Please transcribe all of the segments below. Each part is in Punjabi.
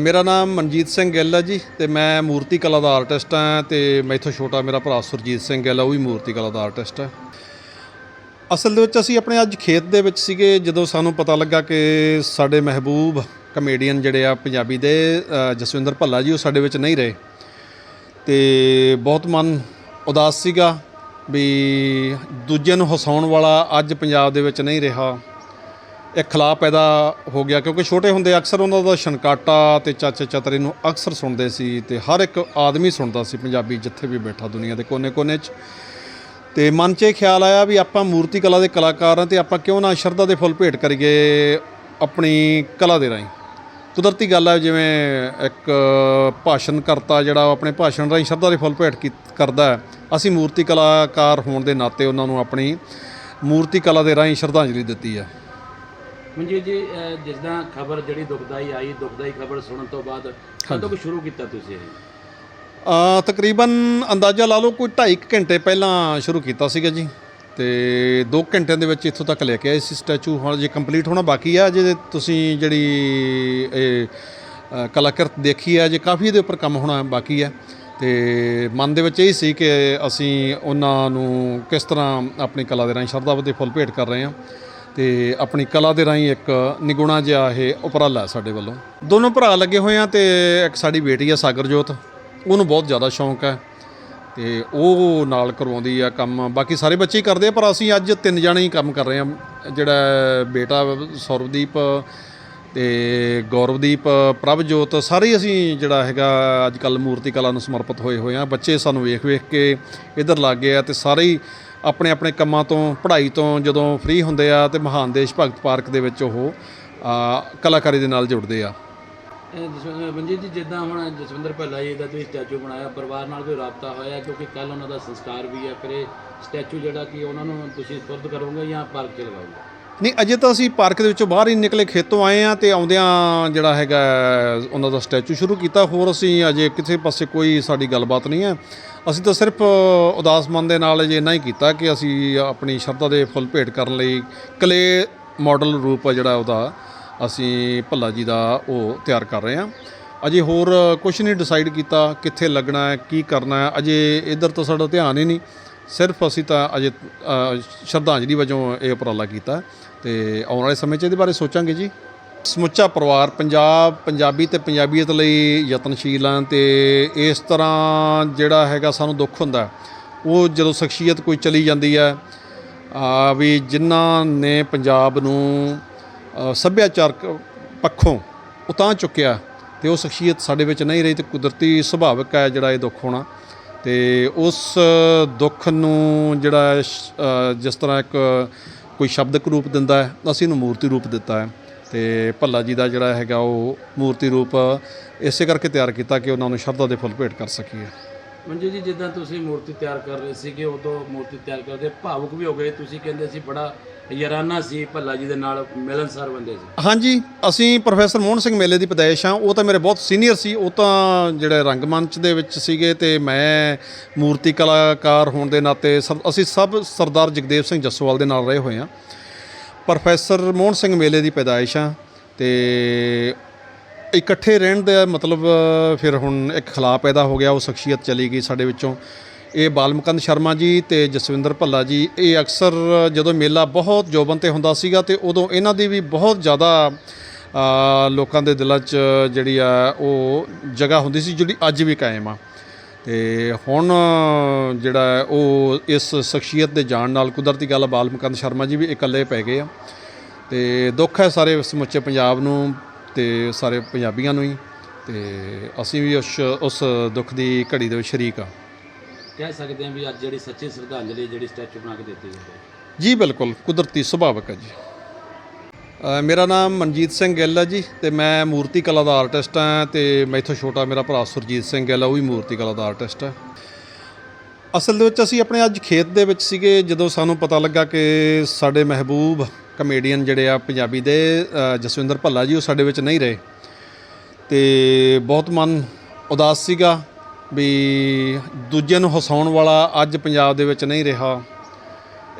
ਮੇਰਾ ਨਾਮ ਮਨਜੀਤ ਸਿੰਘ ਗਿੱਲ ਹੈ ਜੀ ਤੇ ਮੈਂ ਮੂਰਤੀ ਕਲਾ ਦਾ ਆਰਟਿਸਟ ਹਾਂ ਤੇ ਮੈਥੋਂ ਛੋਟਾ ਮੇਰਾ ਭਰਾ ਸੁਰਜੀਤ ਸਿੰਘ ਗਿੱਲ ਹੈ ਉਹ ਵੀ ਮੂਰਤੀ ਕਲਾ ਦਾ ਆਰਟਿਸਟ ਹੈ ਅਸਲ ਦੇ ਵਿੱਚ ਅਸੀਂ ਆਪਣੇ ਅੱਜ ਖੇਤ ਦੇ ਵਿੱਚ ਸੀਗੇ, ਜਦੋਂ ਸਾਨੂੰ ਪਤਾ ਲੱਗਾ ਕਿ ਸਾਡੇ ਮਹਿਬੂਬ ਕਮੇਡੀਅਨ ਜਿਹੜੇ ਆ ਪੰਜਾਬੀ ਦੇ ਜਸਵਿੰਦਰ ਭੱਲਾ ਜੀ, ਉਹ ਸਾਡੇ ਵਿੱਚ ਨਹੀਂ ਰਹੇ। ਤੇ ਬਹੁਤ ਮਨ ਉਦਾਸ ਸੀਗਾ ਵੀ ਦੂਜਿਆਂ ਨੂੰ ਹਸਾਉਣ ਵਾਲਾ ਅੱਜ ਪੰਜਾਬ ਦੇ ਵਿੱਚ ਨਹੀਂ ਰਿਹਾ। ਇੱਕ ਖਲਾਅ ਪੈਦਾ ਹੋ ਗਿਆ ਕਿਉਂਕਿ ਛੋਟੇ ਹੁੰਦੇ ਅਕਸਰ ਉਹਨਾਂ ਦਾ ਛਣਕਾਟਾ ਤੇ ਚਾਚੇ ਚਤਰੇ ਨੂੰ ਅਕਸਰ ਸੁਣਦੇ ਸੀ ਤੇ ਹਰ ਇੱਕ ਆਦਮੀ ਸੁਣਦਾ ਸੀ, ਪੰਜਾਬੀ ਜਿੱਥੇ ਵੀ ਬੈਠਾ ਦੁਨੀਆ ਦੇ ਕੋਨੇ-ਕੋਨੇ 'ਚ। ਤੇ ਮਨ 'ਚ ਇਹ ਖਿਆਲ ਆਇਆ ਵੀ ਆਪਾਂ ਮੂਰਤੀ ਕਲਾ ਦੇ ਕਲਾਕਾਰ ਹਾਂ ਤੇ ਆਪਾਂ ਕਿਉਂ ਨਾ ਸ਼ਰਧਾ ਦੇ ਫੁੱਲ ਭੇਟ ਕਰੀਏ ਆਪਣੀ ਕਲਾ ਦੇ ਰਾਹੀਂ। ਕੁਦਰਤੀ ਗੱਲ ਹੈ ਜਿਵੇਂ ਇੱਕ ਭਾਸ਼ਣ ਕਰਤਾ ਜਿਹੜਾ ਉਹ ਆਪਣੇ ਭਾਸ਼ਣ ਰਾਹੀਂ ਸ਼ਰਧਾ ਦੇ ਫੁੱਲ ਭੇਟ ਕੀ- ਕਰਦਾ ਅਸੀਂ ਮੂਰਤੀ ਕਲਾਕਾਰ ਹੋਣ ਦੇ ਨਾਤੇ ਉਹਨਾਂ ਨੂੰ ਆਪਣੀ ਮੂਰਤੀ ਕਲਾ ਦੇ ਰਾਹੀਂ ਸ਼ਰਧਾਂਜਲੀ ਦਿੱਤੀ ਹੈ। ਮਨਜੀਤ ਜੀ ਜਿਸ ਦਾ ਖਬਰ ਜਿਹੜੀ ਦੁਖਦਾਈ ਆਈ ਦੁਖਦਾਈ ਖਬਰ ਸੁਣਨ ਤੋਂ ਬਾਅਦ ਕਦੋਂ ਕੁ ਸ਼ੁਰੂ ਕੀਤਾ ਤੁਸੀਂ ਇਹ? ਤਕਰੀਬਨ ਅੰਦਾਜ਼ਾ ਲਾ ਲਓ ਕੋਈ 2.5 ਘੰਟੇ ਪਹਿਲਾਂ ਸ਼ੁਰੂ ਕੀਤਾ ਸੀਗਾ ਜੀ। ਤੇ 2 ਘੰਟਿਆਂ ਦੇ ਵਿੱਚ ਇੱਥੋਂ ਤੱਕ ਲੈ ਕੇ ਆਏ ਸੀ ਸਟੈਚੂ। ਹੁਣ ਜੇ ਕੰਪਲੀਟ ਹੋਣਾ ਬਾਕੀ ਆ ਜੇ ਤੁਸੀਂ ਜਿਹੜੀ ਇਹ ਕਲਾਕ੍ਰਿਤ ਦੇਖੀ ਆ ਜੇ ਕਾਫੀ ਇਹਦੇ ਉੱਪਰ ਕੰਮ ਹੋਣਾ ਬਾਕੀ ਹੈ ਤੇ ਮਨ ਦੇ ਵਿੱਚ ਇਹ ਸੀ ਕਿ ਅਸੀਂ ਉਹਨਾਂ ਨੂੰ ਕਿਸ ਤਰ੍ਹਾਂ ਆਪਣੀ ਕਲਾ ਦੇ ਰਾਹੀਂ ਸ਼ਰਧਾ ਦੇ ਫੁੱਲ ਭੇਟ ਕਰ ਰਹੇ ਹਾਂ। ਤੇ ਆਪਣੀ ਕਲਾ ਦੇ ਰਾਹੀਂ ਇੱਕ ਨਿਗੁਣਾ ਜਿਹਾ ਇਹ ਉਪਰਾਲਾ ਸਾਡੇ ਵੱਲੋਂ। ਦੋਨੋਂ ਭਰਾ ਲੱਗੇ ਹੋਏ ਆ ਤੇ ਇੱਕ ਸਾਡੀ ਬੇਟੀ ਆ, ਸਾਗਰਜੋਤ। ਉਹਨੂੰ ਬਹੁਤ ਜ਼ਿਆਦਾ ਸ਼ੌਂਕ ਹੈ ਤੇ ਉਹ ਨਾਲ ਕਰਵਾਉਂਦੀ ਆ ਕੰਮ। ਬਾਕੀ ਸਾਰੇ ਬੱਚੇ ਹੀ ਕਰਦੇ ਆ, ਪਰ ਅਸੀਂ ਅੱਜ ਤਿੰਨ ਜਣੇ ਹੀ ਕੰਮ ਕਰ ਰਹੇ ਆ। ਜਿਹੜਾ ਬੇਟਾ ਸੌਰਵਦੀਪ ਤੇ ਗੌਰਵਦੀਪ, ਪ੍ਰਭਜੋਤ, ਸਾਰੇ ਹੀ ਅਸੀਂ ਜਿਹੜਾ ਹੈਗਾ ਅੱਜ ਕੱਲ ਮੂਰਤੀ ਕਲਾ ਨੂੰ ਸਮਰਪਿਤ ਹੋਏ ਹੋਏ ਆ ਬੱਚੇ ਸਾਨੂੰ ਵੇਖ ਵੇਖ ਕੇ ਇੱਧਰ ਲੱਗ ਗਏ ਆ ਤੇ ਸਾਰੇ ਹੀ ਆਪਣੇ ਆਪਣੇ ਕੰਮਾਂ ਤੋਂ, ਪੜ੍ਹਾਈ ਤੋਂ ਜਦੋਂ ਫ੍ਰੀ ਹੁੰਦੇ ਆ ਤੇ ਮਹਾਨ ਦੇਸ਼ ਭਗਤ ਪਾਰਕ ਦੇ ਵਿੱਚ ਉਹ ਕਲਾਕਾਰੀ ਦੇ ਨਾਲ ਜੁੜਦੇ ਆ। ਇਹ ਮਨਜੀਤ ਜੀ, ਜਿੱਦਾਂ ਹੁਣ ਜਸਵਿੰਦਰ ਭੱਲਾ ਜੀ ਦਾ ਤੁਸੀਂ ਸਟੈਚੂ ਬਣਾਇਆ, ਪਰਿਵਾਰ ਨਾਲ ਕੋਈ ਰਾਬਤਾ ਹੋਇਆ ਕਿਉਂਕਿ ਕੱਲ ਉਹਨਾਂ ਦਾ ਸੰਸਕਾਰ ਵੀ ਹੈ, ਫਿਰ ਇਹ ਸਟੈਚੂ ਜਿਹੜਾ ਕਿ ਉਹਨਾਂ ਨੂੰ ਤੁਸੀਂ ਸਪੁਰਦ ਕਰੋਗੇ ਜਾਂ ਪਾਰਕ 'ਚ ਲਗਾਓਗੇ? ਨਹੀਂ, ਅਜੇ ਤਾਂ ਅਸੀਂ ਪਾਰਕ ਦੇ ਵਿੱਚੋਂ ਬਾਹਰ ਹੀ ਨਿਕਲੇ, ਖੇਤੋਂ ਆਏ ਆ ਤੇ ਆਉਂਦਿਆਂ ਜਿਹੜਾ ਹੈਗਾ ਉਹਨਾਂ ਦਾ ਸਟੈਚੂ ਸ਼ੁਰੂ ਕੀਤਾ। ਹੋਰ ਅਸੀਂ ਅਜੇ ਕਿਸੇ ਪਾਸੇ ਕੋਈ ਸਾਡੀ ਗੱਲਬਾਤ ਨਹੀਂ ਹੈ। ਅਸੀਂ ਤਾਂ ਸਿਰਫ ਉਦਾਸ ਮਨ ਦੇ ਨਾਲ ਅਜੇ ਇੰਨਾ ਹੀ ਕੀਤਾ ਕਿ ਅਸੀਂ ਆਪਣੀ ਸ਼ਰਧਾ ਦੇ ਫੁੱਲ ਭੇਟ ਕਰਨ ਲਈ ਕਲੇ ਮਾਡਲ ਰੂਪ ਜਿਹੜਾ ਉਹਦਾ ਅਸੀਂ ਭੱਲਾ ਜੀ ਦਾ ਉਹ ਤਿਆਰ ਕਰ ਰਹੇ ਹਾਂ। ਅਜੇ ਹੋਰ ਕੁਝ ਨਹੀਂ ਡਿਸਾਈਡ ਕੀਤਾ, ਕਿੱਥੇ ਲੱਗਣਾ ਹੈ, ਕੀ ਕਰਨਾ ਹੈ। ਅਜੇ ਇਧਰ ਤਾਂ ਸਾਡਾ ਧਿਆਨ ਹੀ ਨਹੀਂ। ਸਿਰਫ ਅਸੀਂ ਤਾਂ ਅਜੇ ਸ਼ਰਧਾਂਜਲੀ ਵਜੋਂ ਇਹ ਉਪਰਾਲਾ ਕੀਤਾ ਤੇ ਆਉਣ ਵਾਲੇ ਸਮੇਂ 'ਚ ਇਹਦੇ ਬਾਰੇ ਸੋਚਾਂਗੇ ਜੀ। ਸਮੁੱਚਾ ਪਰਿਵਾਰ, ਪੰਜਾਬ, ਪੰਜਾਬੀ ਤੇ ਪੰਜਾਬੀਅਤ ਲਈ ਯਤਨਸ਼ੀਲ ਆ ਤੇ ਇਸ ਤਰ੍ਹਾਂ ਜਿਹੜਾ ਹੈਗਾ ਸਾਨੂੰ ਦੁੱਖ ਹੁੰਦਾ, ਉਹ ਜਦੋਂ ਸ਼ਖਸੀਅਤ ਕੋਈ ਚਲੀ ਜਾਂਦੀ ਹੈ, ਆ ਵੀ ਜਿਨ੍ਹਾਂ ਨੇ ਪੰਜਾਬ ਨੂੰ ਸੱਭਿਆਚਾਰਕ ਪੱਖੋਂ ਉਤਾਂ ਚੁੱਕਿਆ ਤੇ ਉਹ ਸ਼ਖਸੀਅਤ ਸਾਡੇ ਵਿੱਚ ਨਹੀਂ ਰਹੀ ਤੇ ਕੁਦਰਤੀ ਸੁਭਾਵਿਕ ਹੈ ਜਿਹੜਾ ਇਹ ਦੁੱਖ ਹੋਣਾ। ਤੇ ਉਸ ਦੁੱਖ ਨੂੰ ਜਿਹੜਾ ਜਿਸ ਤਰ੍ਹਾਂ ਇੱਕ ਕੋਈ ਸ਼ਬਦਕ ਰੂਪ ਦਿੰਦਾ ਹੈ, ਅਸੀਂ ਇਹਨੂੰ ਮੂਰਤੀ ਰੂਪ ਦਿੱਤਾ ਹੈ। ਤੇ ਭੱਲਾ ਜੀ ਦਾ ਜਿਹੜਾ ਹੈਗਾ, ਉਹ ਮੂਰਤੀ ਰੂਪ ਇਸੇ ਕਰਕੇ ਤਿਆਰ ਕੀਤਾ ਕਿ ਉਹਨਾਂ ਨੂੰ ਸ਼ਰਧਾ ਦੇ ਫੁੱਲ ਭੇਟ ਕਰ ਸਕੀਏ। ਮਨਜੀਤ ਜੀ, ਜਿੱਦਾਂ ਤੁਸੀਂ ਮੂਰਤੀ ਤਿਆਰ ਕਰ ਰਹੇ ਸੀਗੇ, ਉਦੋਂ ਮੂਰਤੀ ਤਿਆਰ ਕਰਦੇ, ਭਾਵੁਕ ਵੀ ਹੋ ਗਏ। ਤੁਸੀਂ ਕਹਿੰਦੇ ਸੀ, ਬੜਾ ਯਾਰਾਨਾ ਸੀ ਭੱਲਾ ਜੀ ਦੇ ਨਾਲ ਮਿਲਨਸਾਰ ਬੰਦੇ ਸੀ। ਹਾਂਜੀ, ਅਸੀਂ ਪ੍ਰੋਫੈਸਰ ਮੋਹਨ ਸਿੰਘ ਮੇਲੇ ਦੀ ਪਦੈਸ਼ ਹਾਂ। ਉਹ ਤਾਂ ਮੇਰੇ ਬਹੁਤ ਸੀਨੀਅਰ ਸੀ। ਉਹ ਤਾਂ ਜਿਹੜੇ ਰੰਗਮੰਚ ਦੇ ਵਿੱਚ ਸੀਗੇ ਤੇ ਮੈਂ ਮੂਰਤੀ ਕਲਾਕਾਰ ਹੋਣ ਦੇ ਨਾਤੇ ਸਭ- ਅਸੀਂ ਸਭ ਸਰਦਾਰ ਜਗਦੇਵ ਸਿੰਘ ਜੱਸੋਵਾਲ ਦੇ ਨਾਲ ਰਹੇ ਹੋਏ ਹਾਂ। ਪ੍ਰੋਫੈਸਰ ਮੋਹਨ ਸਿੰਘ ਮੇਲੇ ਦੀ ਪੈਦਾਇਸ਼ ਆ ਤੇ ਇਕੱਠੇ ਰਹਿਣ ਦਾ ਮਤਲਬ ਫਿਰ ਹੁਣ ਇੱਕ ਖਲਾਅ ਪੈਦਾ ਹੋ ਗਿਆ। ਉਹ ਸ਼ਖਸੀਅਤ ਚਲੀ ਗਈ ਸਾਡੇ ਵਿੱਚੋਂ। ਇਹ ਬਾਲਮਕੰਦ ਸ਼ਰਮਾ ਜੀ ਤੇ ਜਸਵਿੰਦਰ ਭੱਲਾ ਜੀ ਇਹ ਅਕਸਰ ਜਦੋਂ ਮੇਲਾ ਬਹੁਤ ਜੋਬਨ ਤੇ ਹੁੰਦਾ ਸੀਗਾ ਤੇ ਉਦੋਂ ਇਹਨਾਂ ਦੀ ਵੀ ਬਹੁਤ ਜ਼ਿਆਦਾ ਲੋਕਾਂ ਦੇ ਦਿਲਾਂ 'ਚ ਜਿਹੜੀ ਆ ਉਹ ਜਗ੍ਹਾ ਹੁੰਦੀ ਸੀ ਜਿਹੜੀ ਅੱਜ ਵੀ ਕਾਇਮ ਆ। ਤੇ ਹੁਣ ਜਿਹੜਾ ਉਹ ਇਸ ਸ਼ਖਸੀਅਤ ਦੇ ਜਾਣ ਨਾਲ ਕੁਦਰਤੀ ਗੱਲ ਆ, ਬਾਲਮਕੰਦ ਸ਼ਰਮਾ ਜੀ ਵੀ ਇਕੱਲੇ ਪੈ ਗਏ ਆ। ਤੇ ਦੁੱਖ ਹੈ ਸਾਰੇ ਸਮੁੱਚੇ ਪੰਜਾਬ ਨੂੰ ਤੇ ਸਾਰੇ ਪੰਜਾਬੀਆਂ ਨੂੰ ਹੀ ਤੇ ਅਸੀਂ ਵੀ ਉਸ ਉਸ ਦੁੱਖ ਦੀ ਘੜੀ ਦੇ ਵਿੱਚ ਸ਼ਰੀਕ ਆ। ਕਹਿ ਸਕਦੇ ਹਾਂ ਵੀ ਅੱਜ ਜਿਹੜੀ ਸੱਚੀ ਸ਼ਰਧਾਂਜਲੀ ਜਿਹੜੀ ਸਟੈਚੂ ਬਣਾ ਕੇ ਦਿੱਤੀ ਗਈ ਹੈ। ਜੀ ਬਿਲਕੁਲ ਕੁਦਰਤੀ ਸੁਭਾਵਕ ਹੈ ਜੀ। ਅ, ਮੇਰਾ ਨਾਮ ਮਨਜੀਤ ਸਿੰਘ ਗਿੱਲ ਹੈ ਜੀ ਤੇ ਮੈਂ ਮੂਰਤੀ ਕਲਾ ਦਾ ਆਰਟਿਸਟ ਹਾਂ ਤੇ ਮੈਥੋਂ ਛੋਟਾ ਮੇਰਾ ਭਰਾ ਸੁਰਜੀਤ ਸਿੰਘ ਗਿੱਲ ਹੈ ਉਹ ਵੀ ਮੂਰਤੀ ਕਲਾ ਦਾ ਆਰਟਿਸਟ ਹੈ। ਅਸਲ ਦੇ ਵਿੱਚ ਅਸੀਂ ਆਪਣੇ ਅੱਜ ਖੇਤ ਦੇ ਵਿੱਚ ਸੀਗੇ ਜਦੋਂ ਸਾਨੂੰ ਪਤਾ ਲੱਗਾ ਕਿ ਸਾਡੇ ਮਹਿਬੂਬ ਕਮੇਡੀਅਨ ਜਿਹੜੇ ਆ ਪੰਜਾਬੀ ਦੇ ਅ, ਜਸਵਿੰਦਰ ਭੱਲਾ ਜੀ ਉਹ ਸਾਡੇ ਵਿੱਚ ਨਹੀਂ ਰਹੇ। ਤੇ ਬਹੁਤ ਮਨ ਉਦਾਸ ਸੀਗਾ ਵੀ ਦੂਜੇ ਨੂੰ ਹਸਾਉਣ ਵਾਲਾ ਅੱਜ ਪੰਜਾਬ ਦੇ ਵਿੱਚ ਨਹੀਂ ਰਿਹਾ।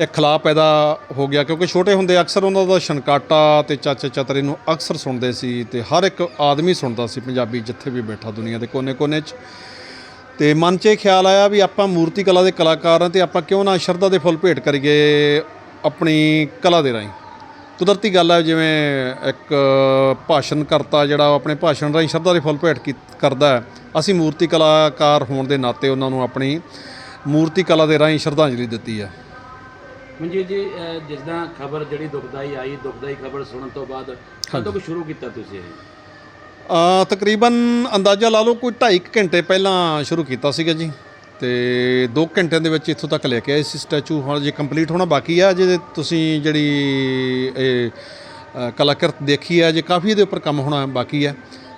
ਇਹ ਖਲਾ ਪੈਦਾ ਹੋ ਗਿਆ ਕਿਉਂਕਿ ਛੋਟੇ ਹੁੰਦੇ ਅਕਸਰ ਉਹਨਾਂ ਦਾ ਛਣਕਾਟਾ ਤੇ ਚਾਚੇ ਚਤਰੇ ਨੂੰ ਅਕਸਰ ਸੁਣਦੇ ਸੀ ਤੇ ਹਰ ਇੱਕ ਆਦਮੀ ਸੁਣਦਾ ਸੀ, ਪੰਜਾਬੀ ਜਿੱਥੇ ਵੀ ਬੈਠਾ ਦੁਨੀਆ ਦੇ ਕੋਨੇ-ਕੋਨੇ 'ਚ। ਤੇ ਮਨ 'ਚ ਇਹ ਖਿਆਲ ਆਇਆ ਵੀ ਆਪਾਂ ਮੂਰਤੀ ਕਲਾ ਦੇ ਕਲਾਕਾਰ ਹਾਂ ਤੇ ਆਪਾਂ ਕਿਉਂ ਨਾ ਸ਼ਰਧਾ ਦੇ ਫੁੱਲ ਭੇਟ ਕਰੀਏ ਆਪਣੀ ਕਲਾ ਦੇ ਰਾਹੀਂ। ਕੁਦਰਤੀ ਗੱਲ ਹੈ ਜਿਵੇਂ ਇੱਕ ਭਾਸ਼ਣ ਕਰਤਾ ਜਿਹੜਾ ਆਪਣੇ ਭਾਸ਼ਣ ਰਾਹੀਂ ਸ਼ਰਧਾ ਦੇ ਫੁੱਲ ਭੇਟ ਕੀ- ਕਰਦਾ ਹੈ। ਅਸੀਂ ਮੂਰਤੀ ਕਲਾਕਾਰ ਹੋਣ ਦੇ ਨਾਤੇ ਉਹਨਾਂ ਨੂੰ ਆਪਣੀ ਮੂਰਤੀ ਕਲਾ ਦੇ ਰਾਹੀਂ ਸ਼ਰਧਾਂਜਲੀ ਦਿੱਤੀ ਹੈ। ਮਨਜੀਤ ਜੀ ਜਿੱਦਾਂ ਖਬਰ ਜਿਹੜੀ ਦੁਖਦਾਈ ਆਈ ਦੁਖਦਾਈ ਖਬਰ ਸੁਣਨ ਤੋਂ ਬਾਅਦ ਕਦੋਂ ਕੁ ਸ਼ੁਰੂ ਕੀਤਾ ਤੁਸੀਂ ਇਹ? ਤਕਰੀਬਨ ਅੰਦਾਜ਼ਾ ਲਾ ਲਓ ਕੋਈ 2.5 ਘੰਟੇ ਪਹਿਲਾਂ ਸ਼ੁਰੂ ਕੀਤਾ ਸੀਗਾ ਜੀ। ਤੇ 2 ਘੰਟਿਆਂ ਦੇ ਵਿੱਚ ਇੱਥੋਂ ਤੱਕ ਲੈ ਕੇ ਆਏ ਸੀ ਸਟੈਚੂ। ਹੁਣ ਜੇ ਕੰਪਲੀਟ ਹੋਣਾ ਬਾਕੀ ਆ ਜੇ ਤੁਸੀਂ ਜਿਹੜੀ ਇਹ ਅ, ਕਲਾਕ੍ਰਿਤ ਦੇਖੀ ਹੈ ਜੇ ਕਾਫੀ ਇਹਦੇ ਉੱਪਰ ਕੰਮ ਹੋਣਾ ਬਾਕੀ ਹੈ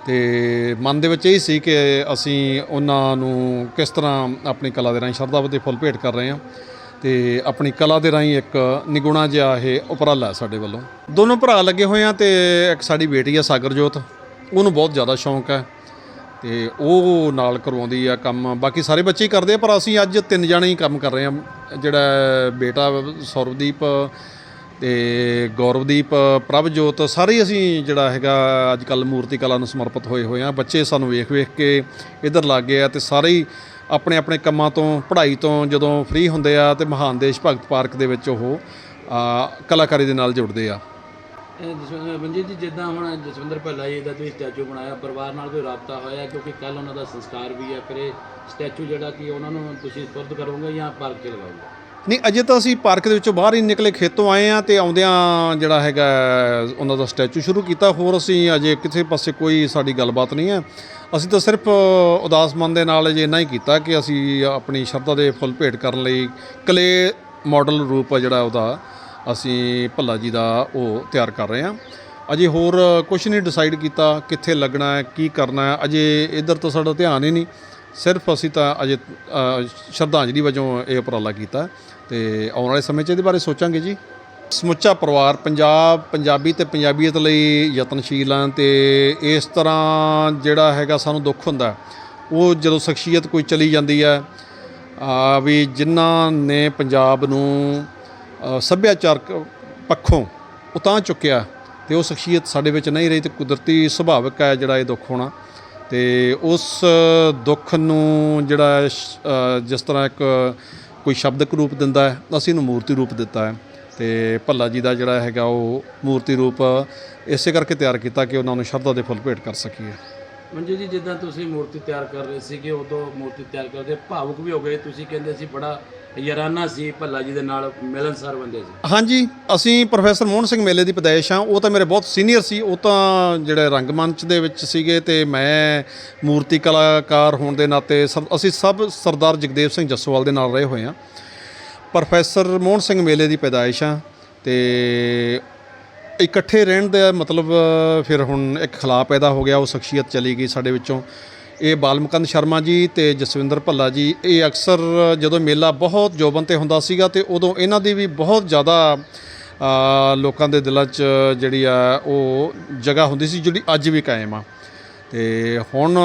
ਤੇ ਮਨ ਦੇ ਵਿੱਚ ਇਹ ਸੀ ਕਿ ਅਸੀਂ ਉਹਨਾਂ ਨੂੰ ਕਿਸ ਤਰ੍ਹਾਂ ਆਪਣੀ ਕਲਾ ਦੇ ਰਾਹੀਂ ਸ਼ਰਧਾ ਦੇ ਫੁੱਲ ਭੇਟ ਕਰ ਰਹੇ ਹਾਂ। ਤੇ ਆਪਣੀ ਕਲਾ ਦੇ ਰਾਹੀਂ ਇੱਕ ਨਿਗੁਣਾ ਜਿਹਾ ਇਹ ਉਪਰਾਲਾ ਸਾਡੇ ਵੱਲੋਂ। ਦੋਨੋਂ ਭਰਾ ਲੱਗੇ ਹੋਏ ਆ ਤੇ ਇੱਕ ਸਾਡੀ ਬੇਟੀ ਆ ਸਾਗਰਜੋਤ। ਉਹਨੂੰ ਬਹੁਤ ਜ਼ਿਆਦਾ ਸ਼ੌਂਕ ਹੈ। ਤੇ ਉਹ ਨਾਲ ਕਰਵਾਉਂਦੀ ਆ ਕੰਮ। ਬਾਕੀ ਸਾਰੇ ਬੱਚੇ ਹੀ ਕਰਦੇ ਆ, ਪਰ ਅਸੀਂ ਅੱਜ ਤਿੰਨ ਜਣੇ ਹੀ ਕੰਮ ਕਰ ਰਹੇ ਆ। ਜਿਹੜਾ ਬੇਟਾ ਸੌਰਵਦੀਪ ਤੇ ਗੌਰਵਦੀਪ, ਪ੍ਰਭਜੋਤ, ਸਾਰੇ ਹੀ ਅਸੀਂ ਜਿਹੜਾ ਹੈਗਾ ਅੱਜ ਕੱਲ ਮੂਰਤੀ ਕਲਾ ਨੂੰ ਸਮਰਪਿਤ ਹੋਏ ਹੋਏ ਆ। ਬੱਚੇ ਸਾਨੂੰ ਵੇਖ ਵੇਖ ਕੇ ਇਧਰ ਲੱਗ ਗਏ ਆ ਤੇ ਸਾਰੇ ਹੀ ਆਪਣੇ ਆਪਣੇ ਕੰਮਾਂ ਤੋਂ, ਪੜ੍ਹਾਈ ਤੋਂ ਜਦੋਂ ਫ੍ਰੀ ਹੁੰਦੇ ਆ ਤੇ ਮਹਾਨ ਦੇਸ਼ ਭਗਤ ਪਾਰਕ ਦੇ ਵਿੱਚ ਉਹ ਕਲਾਕਾਰੀ ਦੇ ਨਾਲ ਜੁੜਦੇ ਆ। ਇਹ ਜੀ, ਜਿੱਦਾਂ ਹੁਣ ਜਸਵਿੰਦਰ ਭੱਲਾ ਜੀ ਦਾ ਤੁਸੀਂ ਸਟੈਚੂ ਬਣਾਇਆ, ਪਰਿਵਾਰ ਨਾਲ ਕੋਈ ਰਾਬਤਾ ਹੋਇਆ, ਕਿਉਂਕਿ ਕੱਲ ਉਹਨਾਂ ਦਾ ਸੰਸਕਾਰ ਵੀ ਹੈ, ਫਿਰ ਇਹ ਸਟੈਚੂ ਜਿਹੜਾ ਕਿ ਉਹਨਾਂ ਨੂੰ ਤੁਸੀਂ ਸਪੁਰਦ ਕਰੋਗੇ ਜਾਂ ਪਾਰਕ 'ਚ ਲਗਾਓਗੇ? ਨਹੀਂ, ਅਜੇ ਤਾਂ ਅਸੀਂ ਪਾਰਕ ਦੇ ਵਿੱਚੋਂ ਬਾਹਰ ਹੀ ਨਿਕਲੇ, ਖੇਤੋਂ ਆਏ ਆ ਤੇ ਆਉਂਦਿਆਂ ਜਿਹੜਾ ਹੈਗਾ ਉਹਨਾਂ ਦਾ ਸਟੈਚੂ ਸ਼ੁਰੂ ਕੀਤਾ। ਹੋਰ ਅਸੀਂ ਅਜੇ ਕਿਸੇ ਪਾਸੇ ਕੋਈ ਸਾਡੀ ਗੱਲਬਾਤ ਨਹੀਂ ਹੈ। ਅਸੀਂ ਤਾਂ ਸਿਰਫ ਉਦਾਸ ਮਨ ਦੇ ਨਾਲ ਅਜੇ ਇੰਨਾ ਹੀ ਕੀਤਾ ਕਿ ਅਸੀਂ ਆਪਣੀ ਸ਼ਰਧਾ ਦੇ ਫੁੱਲ ਭੇਟ ਕਰਨ ਲਈ ਕਲੇ ਮਾਡਲ ਰੂਪ ਆ ਜਿਹੜਾ ਉਹਦਾ। ਅਸੀਂ ਭੱਲਾ ਜੀ ਦਾ ਉਹ ਤਿਆਰ ਕਰ ਰਹੇ ਹਾਂ। ਅਜੇ ਹੋਰ ਕੁਝ ਨਹੀਂ ਡਿਸਾਈਡ ਕੀਤਾ ਕਿੱਥੇ ਲੱਗਣਾ ਹੈ, ਕੀ ਕਰਨਾ ਹੈ। ਅਜੇ ਇਧਰ ਤਾਂ ਸਾਡਾ ਧਿਆਨ ਹੀ ਨਹੀਂ। ਸਿਰਫ ਅਸੀਂ ਤਾਂ ਅਜੇ ਸ਼ਰਧਾਂਜਲੀ ਵਜੋਂ ਇਹ ਉਪਰਾਲਾ ਕੀਤਾ ਤੇ ਆਉਣ ਵਾਲੇ ਸਮੇਂ 'ਚ ਇਹਦੇ ਬਾਰੇ ਸੋਚਾਂਗੇ ਜੀ। ਸਮੁੱਚਾ ਪਰਿਵਾਰ, ਪੰਜਾਬ, ਪੰਜਾਬੀ ਤੇ ਪੰਜਾਬੀਅਤ ਲਈ ਯਤਨਸ਼ੀਲ ਆ ਤੇ ਇਸ ਤਰ੍ਹਾਂ ਜਿਹੜਾ ਹੈਗਾ ਸਾਨੂੰ ਦੁੱਖ ਹੁੰਦਾ ਉਹ ਜਦੋਂ ਸ਼ਖਸੀਅਤ ਕੋਈ ਚਲੀ ਜਾਂਦੀ ਹੈ, ਆ ਵੀ ਜਿਨ੍ਹਾਂ ਨੇ ਪੰਜਾਬ ਨੂੰ ਸੱਭਿਆਚਾਰਕ ਪੱਖੋਂ ਉਤਾਂ ਚੁੱਕਿਆ ਤੇ ਉਹ ਸ਼ਖਸੀਅਤ ਸਾਡੇ ਵਿੱਚ ਨਹੀਂ ਰਹੀ ਤੇ ਕੁਦਰਤੀ ਸੁਭਾਵਿਕ ਹੈ ਜਿਹੜਾ ਇਹ ਦੁੱਖ ਹੋਣਾ। ਤੇ ਉਸ ਦੁੱਖ ਨੂੰ ਜਿਹੜਾ ਜਿਸ ਤਰ੍ਹਾਂ ਇੱਕ ਕੋਈ ਸ਼ਬਦਕ ਰੂਪ ਦਿੰਦਾ ਹੈ, ਅਸੀਂ ਇਹਨੂੰ ਮੂਰਤੀ ਰੂਪ ਦਿੱਤਾ ਹੈ। ਤੇ ਭੱਲਾ ਜੀ ਦਾ ਜਿਹੜਾ ਹੈਗਾ ਉਹ ਮੂਰਤੀ ਰੂਪ ਇਸੇ ਕਰਕੇ ਤਿਆਰ ਕੀਤਾ ਕਿ ਉਹਨਾਂ ਨੂੰ ਸ਼ਰਧਾ ਦੇ ਫੁੱਲ ਭੇਟ ਕਰ ਸਕੀਏ। ਮਨਜੀਤ ਜੀ, ਜਿੱਦਾਂ ਤੁਸੀਂ ਮੂਰਤੀ ਤਿਆਰ ਕਰ ਰਹੇ ਸੀਗੇ, ਉਦੋਂ ਮੂਰਤੀ ਤਿਆਰ ਕਰਦੇ, ਭਾਵੁਕ ਵੀ ਹੋ ਗਏ। ਤੁਸੀਂ ਕਹਿੰਦੇ ਸੀ ਬੜਾ ਯਾਰਾਨਾ ਸੀ ਭੱਲਾ ਜੀ ਦੇ ਨਾਲ ਮਿਲਨਸਾਰ ਬੰਦੇ ਸੀ। ਹਾਂਜੀ, ਅਸੀਂ ਪ੍ਰੋਫੈਸਰ ਮੋਹਨ ਸਿੰਘ ਮੇਲੇ ਦੀ ਪਦੈਸ਼ ਹਾਂ। ਉਹ ਤਾਂ ਮੇਰੇ ਬਹੁਤ ਸੀਨੀਅਰ ਸੀ। ਉਹ ਤਾਂ ਜਿਹੜੇ ਰੰਗਮੰਚ ਦੇ ਵਿੱਚ ਸੀਗੇ ਤੇ ਮੈਂ ਮੂਰਤੀ ਕਲਾਕਾਰ ਹੋਣ ਦੇ ਨਾਤੇ ਅਸੀਂ ਸਭ ਸਰਦਾਰ ਜਗਦੇਵ ਸਿੰਘ ਜੱਸੋਵਾਲ ਦੇ ਨਾਲ ਰਹੇ ਹੋਏ ਹਾਂ। ਪ੍ਰੋਫੈਸਰ ਮੋਹਨ ਸਿੰਘ ਮੇਲੇ ਦੀ ਪੈਦਾਇਸ਼ ਆ ਤੇ ਇਕੱਠੇ ਰਹਿਣ ਦਾ ਮਤਲਬ ਫਿਰ ਹੁਣ ਇੱਕ ਖਲਾ ਪੈਦਾ ਹੋ ਗਿਆ। ਉਹ ਸ਼ਖਸੀਅਤ ਚਲੀ ਗਈ ਸਾਡੇ ਵਿੱਚੋਂ। ਇਹ ਬਾਲਮਕੰਦ ਸ਼ਰਮਾ ਜੀ ਤੇ ਜਸਵਿੰਦਰ ਭੱਲਾ ਜੀ ਇਹ ਅਕਸਰ ਜਦੋਂ ਮੇਲਾ ਬਹੁਤ ਜੋਬਨ ਤੇ ਹੁੰਦਾ ਸੀਗਾ ਤੇ ਉਦੋਂ ਇਹਨਾਂ ਦੀ ਵੀ ਬਹੁਤ ਜ਼ਿਆਦਾ ਲੋਕਾਂ ਦੇ ਦਿਲਾਂ 'ਚ ਜਿਹੜੀ ਆ ਉਹ ਜਗ੍ਹਾ ਹੁੰਦੀ ਸੀ ਜਿਹੜੀ ਅੱਜ ਵੀ ਕਾਇਮ ਆ। ਤੇ ਹੁਣ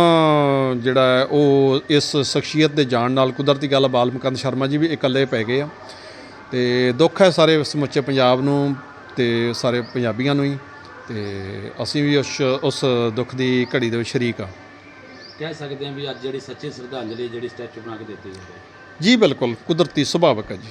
ਜਿਹੜਾ ਉਹ ਇਸ ਸ਼ਖਸੀਅਤ ਦੇ ਜਾਣ ਨਾਲ ਕੁਦਰਤੀ ਗੱਲ ਆ, ਬਾਲਮਕੰਦ ਸ਼ਰਮਾ ਜੀ ਵੀ ਇਕੱਲੇ ਪੈ ਗਏ ਆ। ਤੇ ਦੁੱਖ ਹੈ ਸਾਰੇ ਸਮੁੱਚੇ ਪੰਜਾਬ ਨੂੰ ਤੇ ਸਾਰੇ ਪੰਜਾਬੀਆਂ ਨੂੰ ਹੀ ਤੇ ਅਸੀਂ ਵੀ ਉਸ ਉਸ ਦੁੱਖ ਦੀ ਘੜੀ ਦੇ ਵਿੱਚ ਸ਼ਰੀਕ ਆ। ਕਹਿ ਸਕਦੇ ਹਾਂ ਵੀ ਅੱਜ ਜਿਹੜੀ ਸੱਚੀ ਸ਼ਰਧਾਂਜਲੀ ਜਿਹੜੀ ਸਟੈਚੂ ਬਣਾ ਕੇ ਦਿੱਤੀ ਜਾਂਦੀ ਹੈ। ਜੀ, ਬਿਲਕੁਲ। ਕੁਦਰਤੀ ਸੁਭਾਵਕ ਹੈ ਜੀ।